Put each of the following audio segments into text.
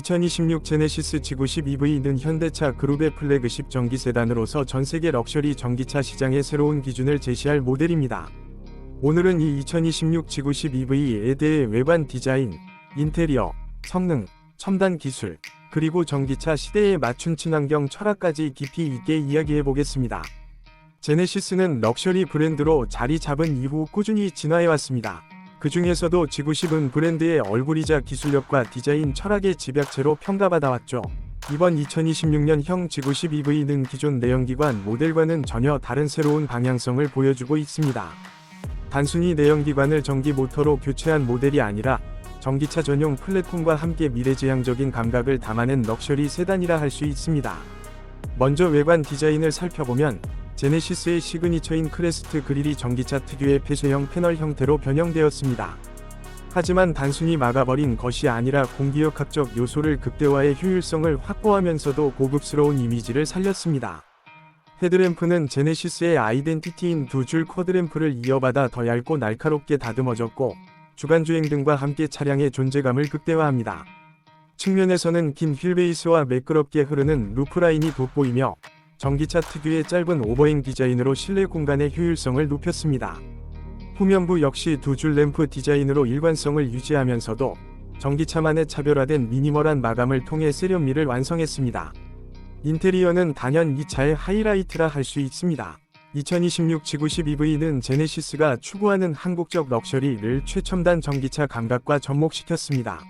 2026 제네시스 G90 EV는 현대차 그룹의 플래그십 전기 세단으로서 전 세계 럭셔리 전기차 시장의 새로운 기준을 제시할 모델입니다. 오늘은 이 2026 G90 EV에 대해 외관 디자인, 인테리어, 성능, 첨단 기술, 그리고 전기차 시대에 맞춘 친환경 철학까지 깊이 있게 이야기해 보겠습니다. 제네시스는 럭셔리 브랜드로 자리 잡은 이후 꾸준히 진화해 왔습니다. 그 중에서도 G90은 브랜드의 얼굴이자 기술력과 디자인 철학의 집약체로 평가받아 왔죠. 이번 2026년형 G90 EV는 기존 내연기관 모델과는 전혀 다른 새로운 방향성을 보여주고 있습니다. 단순히 내연기관을 전기 모터로 교체한 모델이 아니라 전기차 전용 플랫폼과 함께 미래지향적인 감각을 담아낸 럭셔리 세단이라 할 수 있습니다. 먼저 외관 디자인을 살펴보면 제네시스의 시그니처인 크레스트 그릴이 전기차 특유의 폐쇄형 패널 형태로 변형되었습니다. 하지만 단순히 막아버린 것이 아니라 공기역학적 요소를 극대화해 효율성을 확보하면서도 고급스러운 이미지를 살렸습니다. 헤드램프는 제네시스의 아이덴티티인 두 줄 쿼드램프를 이어받아 더 얇고 날카롭게 다듬어졌고 주간주행 등과 함께 차량의 존재감을 극대화합니다. 측면에서는 긴 휠베이스와 매끄럽게 흐르는 루프라인이 돋보이며 전기차 특유의 짧은 오버행 디자인으로 실내 공간의 효율성을 높였습니다. 후면부 역시 두 줄 램프 디자인으로 일관성을 유지하면서도 전기차만의 차별화된 미니멀한 마감을 통해 세련미를 완성했습니다. 인테리어는 단연 이 차의 하이라이트라 할 수 있습니다. 2026 G90 EV는 제네시스가 추구하는 한국적 럭셔리를 최첨단 전기차 감각과 접목시켰습니다.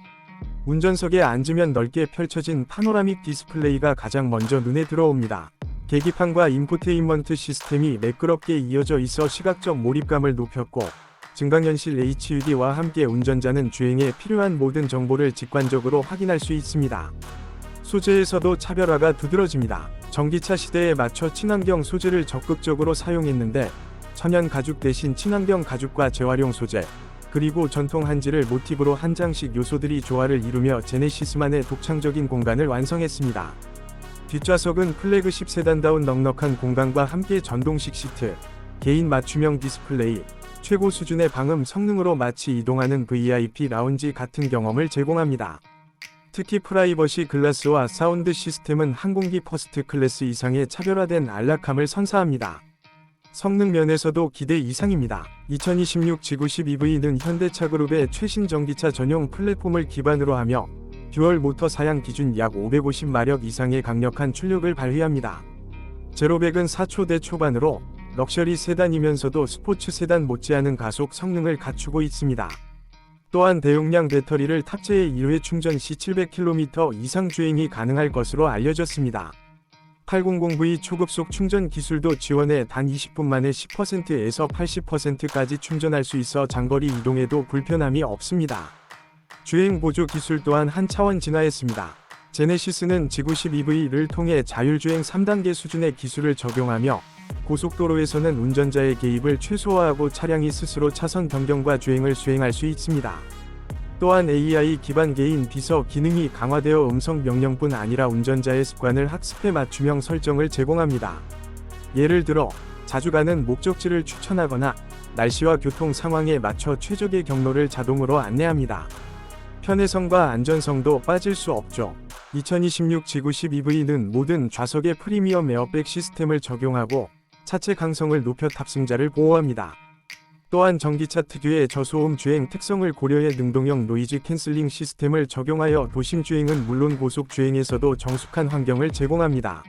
운전석에 앉으면 넓게 펼쳐진 파노라믹 디스플레이가 가장 먼저 눈에 들어옵니다. 계기판과 인포테인먼트 시스템이 매끄럽게 이어져 있어 시각적 몰입감을 높였고 증강현실 HUD와 함께 운전자는 주행에 필요한 모든 정보를 직관적으로 확인할 수 있습니다. 소재에서도 차별화가 두드러집니다. 전기차 시대에 맞춰 친환경 소재를 적극적으로 사용했는데 천연 가죽 대신 친환경 가죽과 재활용 소재, 그리고 전통 한지를 모티브로 한 장씩 요소들이 조화를 이루며 제네시스만의 독창적인 공간을 완성했습니다. 뒷좌석은 플래그십 세단다운 넉넉한 공간과 함께 전동식 시트, 개인 맞춤형 디스플레이, 최고 수준의 방음 성능으로 마치 이동하는 VIP 라운지 같은 경험을 제공합니다. 특히 프라이버시 글라스와 사운드 시스템은 항공기 퍼스트 클래스 이상의 차별화된 안락함을 선사합니다. 성능 면에서도 기대 이상입니다. 2026 G90 EV는 현대차 그룹의 최신 전기차 전용 플랫폼을 기반으로 하며 듀얼 모터 사양 기준 약 550마력 이상의 강력한 출력을 발휘합니다. 제로백은 4초대 초반으로 럭셔리 세단이면서도 스포츠 세단 못지않은 가속 성능을 갖추고 있습니다. 또한 대용량 배터리를 탑재해 1회 충전 시 700km 이상 주행이 가능할 것으로 알려졌습니다. 800V 초급속 충전 기술도 지원해 단 20분 만에 10%에서 80%까지 충전할 수 있어 장거리 이동에도 불편함이 없습니다. 주행 보조 기술 또한 한 차원 진화했습니다. 제네시스는 G90 EV를 통해 자율주행 3단계 수준의 기술을 적용하며 고속도로에서는 운전자의 개입을 최소화하고 차량이 스스로 차선 변경과 주행을 수행할 수 있습니다. 또한 AI 기반 개인 비서 기능이 강화되어 음성 명령뿐 아니라 운전자의 습관을 학습해 맞춤형 설정을 제공합니다. 예를 들어 자주 가는 목적지를 추천하거나 날씨와 교통 상황에 맞춰 최적의 경로를 자동으로 안내합니다. 편의성과 안전성도 빠질 수 없죠. 2026 G90 EV는 모든 좌석에 프리미엄 에어백 시스템을 적용하고 차체 강성을 높여 탑승자를 보호합니다. 또한 전기차 특유의 저소음 주행 특성을 고려해 능동형 노이즈 캔슬링 시스템을 적용하여 도심 주행은 물론 고속 주행에서도 정숙한 환경을 제공합니다.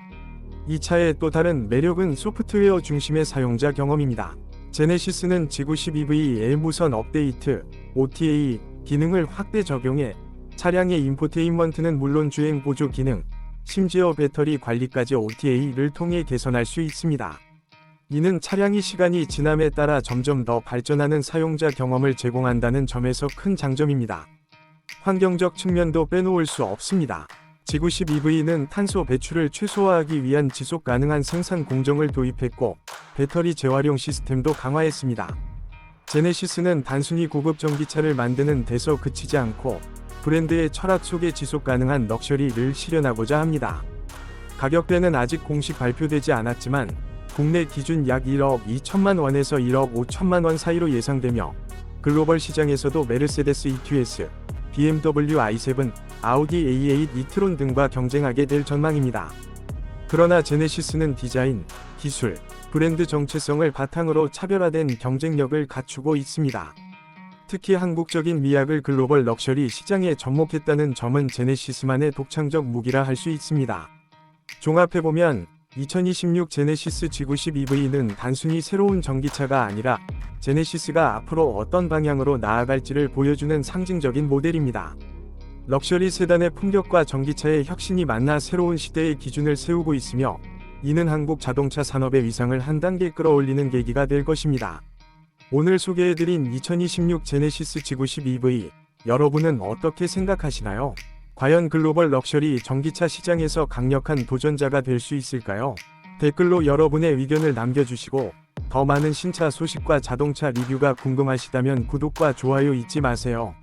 이 차의 또 다른 매력은 소프트웨어 중심의 사용자 경험입니다. 제네시스는 G90 EV의 무선 업데이트, OTA 기능을 확대 적용해 차량의 인포테인먼트는 물론 주행 보조 기능, 심지어 배터리 관리까지 OTA를 통해 개선할 수 있습니다. 이는 차량이 시간이 지남에 따라 점점 더 발전하는 사용자 경험을 제공한다는 점에서 큰 장점입니다. 환경적 측면도 빼놓을 수 없습니다. G90 EV는 탄소 배출을 최소화하기 위한 지속 가능한 생산 공정을 도입했고 배터리 재활용 시스템도 강화했습니다. 제네시스는 단순히 고급 전기차를 만드는 데서 그치지 않고 브랜드의 철학 속에 지속 가능한 럭셔리를 실현하고자 합니다. 가격대는 아직 공식 발표되지 않았지만 국내 기준 약 1억 2천만 원에서 1억 5천만 원 사이로 예상되며 글로벌 시장에서도 메르세데스 EQS, BMW i7, 아우디 A8 e-tron 등과 경쟁하게 될 전망입니다. 그러나 제네시스는 디자인, 기술, 브랜드 정체성을 바탕으로 차별화된 경쟁력을 갖추고 있습니다. 특히 한국적인 미학을 글로벌 럭셔리 시장에 접목했다는 점은 제네시스만의 독창적 무기라 할 수 있습니다. 종합해보면 2026 제네시스 G90 EV는 단순히 새로운 전기차가 아니라 제네시스가 앞으로 어떤 방향으로 나아갈지를 보여주는 상징적인 모델입니다. 럭셔리 세단의 품격과 전기차의 혁신이 만나 새로운 시대의 기준을 세우고 있으며 이는 한국 자동차 산업의 위상을 한 단계 끌어올리는 계기가 될 것입니다. 오늘 소개해드린 2026 제네시스 G90 EV 여러분은 어떻게 생각하시나요? 과연 글로벌 럭셔리 전기차 시장에서 강력한 도전자가 될 수 있을까요? 댓글로 여러분의 의견을 남겨주시고 더 많은 신차 소식과 자동차 리뷰가 궁금하시다면 구독과 좋아요 잊지 마세요.